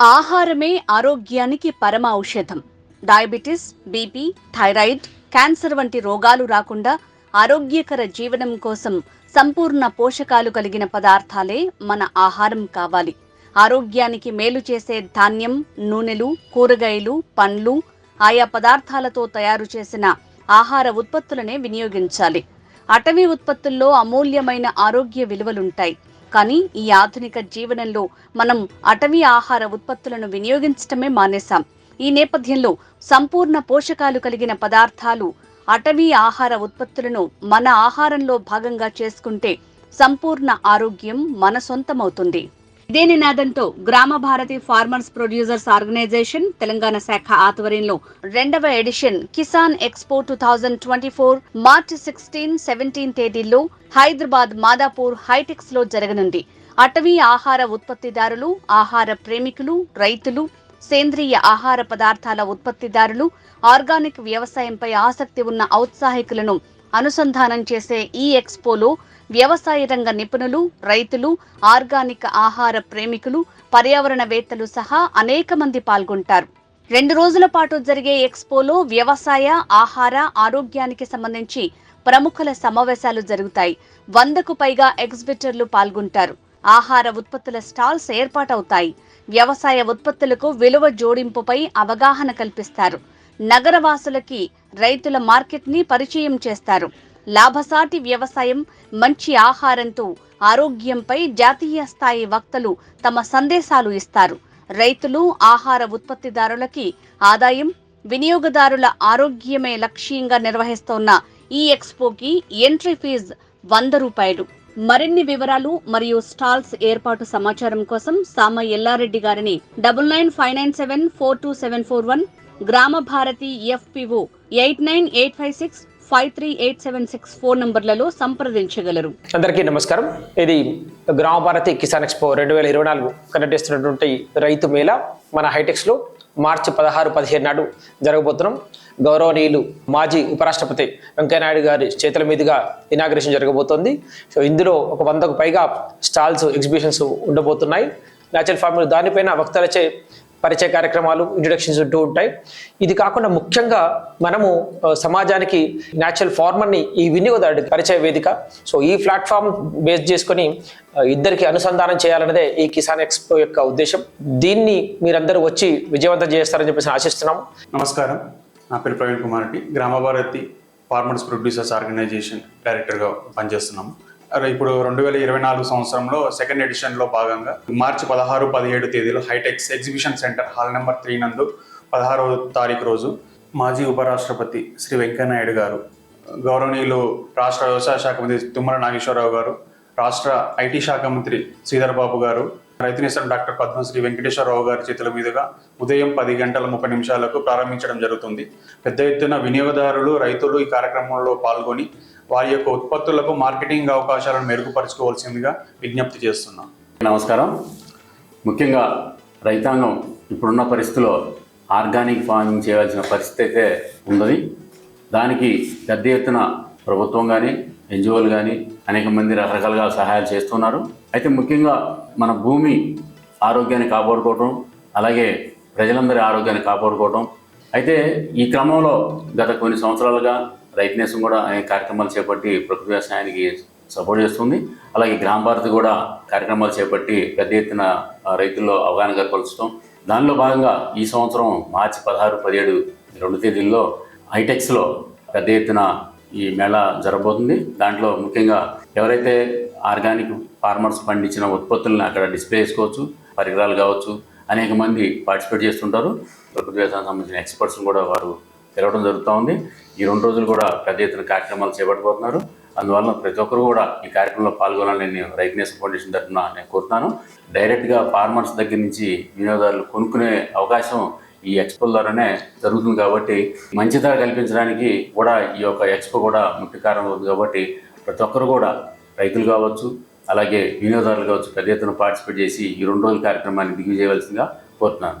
ఆహారమే ఆరోగ్యానికి పరమ ఔషధం డయాబెటిస్ బీపీ థైరాయిడ్ క్యాన్సర్ వంటి రోగాలు రాకుండా ఆరోగ్యకర జీవనం కోసం సంపూర్ణ పోషకాలు కలిగిన పదార్థాలే మన ఆహారం కావాలి. ఆరోగ్యానికి మేలు చేసే ధాన్యం నూనెలు కూరగాయలు పండ్లు ఆయా పదార్థాలతో తయారు చేసిన ఆహార ఉత్పత్తులనే వినియోగించాలి. అటవీ ఉత్పత్తుల్లో అమూల్యమైన ఆరోగ్య విలువలుంటాయి. కానీ ఈ ఆధునిక జీవనంలో మనం అటవీ ఆహార ఉత్పత్తులను వినియోగించటమే మానేశాం. ఈ నేపథ్యంలో సంపూర్ణ పోషకాలు కలిగిన పదార్థాలు అటవీ ఆహార ఉత్పత్తులను మన ఆహారంలో భాగంగా చేసుకుంటే సంపూర్ణ ఆరోగ్యం మన సొంతమవుతుంది. ఇదే నినాదంతో Grama Bharati farmers producers organisation Telangana శాఖ ఆధ్వర్యంలో రెండవ edition Kisan expo two thousand twenty four March sixteen seventeen తేదీల్లో హైదరాబాద్ మాదాపూర్ హైటెక్స్లో జరగనుంది. అటవీ ఆహార ఉత్పత్తిదారులు ఆహార ప్రేమికులు రైతులు సేంద్రియ ఆహార పదార్థాల ఉత్పత్తిదారులు ఆర్గానిక్ వ్యవసాయంపై ఆసక్తి ఉన్న ఔత్సాహికులను అనుసంధానం చేసే ఈ ఎక్స్పోలో వ్యవసాయ రంగ నిపుణులు రైతులు ఆర్గానిక్ ఆహార ప్రేమికులు పర్యావరణవేత్తలు సహా అనేక మంది పాల్గొంటారు. రెండు రోజుల పాటు జరిగే ఎక్స్పోలో వ్యవసాయ ఆహార ఆరోగ్యానికి సంబంధించి ప్రముఖుల సమావేశాలు జరుగుతాయి. వందకు పైగా ఎగ్జిబిటర్లు పాల్గొంటారు. ఆహార ఉత్పత్తుల స్టాల్స్ ఏర్పాటవుతాయి. వ్యవసాయ ఉత్పత్తులకు విలువ జోడింపుపై అవగాహన కల్పిస్తారు. నగరవాసులకి రైతుల మార్కెట్ని పరిచయం చేస్తారు. లాభసాటి వ్యవసాయం మంచి ఆహారంతో ఆరోగ్యంపై జాతీయ స్థాయి వక్తలు తమ సందేశాలు ఇస్తారు. రైతులు ఆహార ఉత్పత్తిదారులకి ఆదాయం వినియోగదారుల ఆరోగ్యమే లక్ష్యంగా నిర్వహిస్తోన్న ఈ ఎక్స్పోకి ఎంట్రీ ఫీజు వంద రూపాయలు. మరిన్ని వివరాలు మరియు స్టాల్స్ ఏర్పాటు సమాచారం కోసం సామ ఎల్లారెడ్డి గారిని double nine five nine seven four two seven four one Grama Bharati FPO eight nine eight five six five three eight seven six phone నంబర్లలో సంప్రదించగలరు. అందరికీ నమస్కారం. ఇది గ్రామ భారతి కిసాన్ ఎక్స్పో రెండు వేల ఇరవై నాలుగు కండక్ట్ చేస్తున్నటువంటి రైతు మేళ. మన హైటెక్స్లో మార్చి పదహారు పదిహేను నాడు జరగబోతున్నాం. గౌరవనీయులు మాజీ ఉపరాష్ట్రపతి వెంకయ్యనాయుడు గారి చేతుల మీదుగా ఇనాగ్రేషన్ జరగబోతోంది. సో ఇందులో ఒక వందకు పైగా స్టాల్స్ ఎగ్జిబిషన్స్ ఉండబోతున్నాయి. న్యాచురల్ ఫార్మింగ్ దానిపైన వక్తలచే పరిచయ కార్యక్రమాలు ఇంట్రొడక్షన్స్ ఉంటూ ఉంటాయి. ఇది కాకుండా ముఖ్యంగా మనము సమాజానికి న్యాచురల్ ఫార్మర్ని ఈ వినియోగదారుడి పరిచయ వేదిక. సో ఈ ప్లాట్ఫామ్ బేస్ చేసుకొని ఇద్దరికి అనుసంధానం చేయాలన్నదే ఈ కిసాన్ ఎక్స్పో యొక్క ఉద్దేశం. దీన్ని మీరందరూ వచ్చి విజయవంతం చేస్తారని చెప్పేసి ఆశిస్తున్నాము. నమస్కారం. నా పేరు ప్రవీణ్ కుమార్ రెడ్డి. గ్రామ భారతి ఫార్మర్స్ ప్రొడ్యూసర్స్ ఆర్గనైజేషన్ డైరెక్టర్గా పనిచేస్తున్నాము. ఇప్పుడు రెండు వేల ఇరవై నాలుగు సంవత్సరంలో సెకండ్ ఎడిషన్లో భాగంగా మార్చి పదహారు పదిహేడు తేదీలో Hitex exhibition centre hall number three నందు పదహారవ తారీఖు రోజు మాజీ ఉపరాష్ట్రపతి శ్రీ వెంకయ్యనాయుడు గారు గౌరవనీయులు రాష్ట్ర వ్యవసాయ శాఖ మంత్రి తుమ్మల నాగేశ్వరరావు గారు రాష్ట్ర ఐటీ శాఖ మంత్రి శ్రీధర్ బాబు గారు రైతు నేస్తం డాక్టర్ పద్మశ్రీ వెంకటేశ్వరరావు గారి చేతుల మీదుగా ఉదయం పది గంటల ముప్పై నిమిషాలకు ప్రారంభించడం జరుగుతుంది. పెద్ద ఎత్తున వినియోగదారులు రైతులు ఈ కార్యక్రమంలో పాల్గొని వారి యొక్క ఉత్పత్తులకు మార్కెటింగ్ అవకాశాలను మెరుగుపరుచుకోవాల్సిందిగా విజ్ఞప్తి చేస్తున్నాం. నమస్కారం. ముఖ్యంగా రైతాంగం ఇప్పుడున్న పరిస్థితిలో ఆర్గానిక్ ఫార్మింగ్ చేయాల్సిన పరిస్థితి అయితే ఉన్నది. దానికి పెద్ద ఎత్తున ప్రభుత్వం కానీ ఎన్జిఓలు కానీ అనేక మంది రకరకాలుగా సహాయాలు చేస్తున్నారు. అయితే ముఖ్యంగా మన భూమి ఆరోగ్యాన్ని కాపాడుకోవటం అలాగే ప్రజలందరి ఆరోగ్యాన్ని కాపాడుకోవటం. అయితే ఈ క్రమంలో గత కొన్ని సంవత్సరాలుగా రైట్నెస్ కూడా అనేక కార్యక్రమాలు చేపట్టి ప్రకృతి వ్యవసాయానికి సపోర్ట్ చేస్తుంది. అలాగే గ్రామ భారతి కూడా కార్యక్రమాలు చేపట్టి పెద్ద ఎత్తున రైతుల్లో అవగాహన కల్పించడం దానిలో భాగంగా ఈ సంవత్సరం మార్చి పదహారు పదిహేడు రెండు తేదీల్లో హైటెక్స్లో పెద్ద ఎత్తున ఈ మేళా జరగబోతుంది. దాంట్లో ముఖ్యంగా ఎవరైతే ఆర్గానిక్ ఫార్మర్స్ పండించిన ఉత్పత్తులను అక్కడ డిస్ప్లే చేసుకోవచ్చు పరికరాలు కావచ్చు అనేక మంది పార్టిసిపేట్ చేస్తుంటారు. ప్రకృతి వ్యవసాయం సంబంధించిన ఎక్స్పర్ట్స్ని కూడా వారు తెలవడం జరుగుతూ ఉంది. ఈ రెండు రోజులు కూడా పెద్ద ఎత్తున కార్యక్రమాలు చేపట్టబోతున్నారు. అందువల్ల ప్రతి ఒక్కరు కూడా ఈ కార్యక్రమంలో పాల్గొనాలని నేను రైతు ఫౌండేషన్ తరఫున నేను కోరుతున్నాను. డైరెక్ట్గా ఫార్మర్స్ దగ్గర నుంచి వినియోగదారులు కొనుక్కునే అవకాశం ఈ ఎక్స్పో ద్వారానే జరుగుతుంది కాబట్టి మంచి ధర కల్పించడానికి కూడా ఈ యొక్క ఎక్స్పో కూడా ముఖ్య కారణం అవుతుంది కాబట్టి ప్రతి ఒక్కరు కూడా రైతులు కావచ్చు అలాగే వినియోగదారులు కావచ్చు పెద్ద ఎత్తున పార్టిసిపేట్ చేసి ఈ రెండు రోజుల కార్యక్రమాన్ని దిగ్విజయవలసిందిగా కోరుతున్నాను.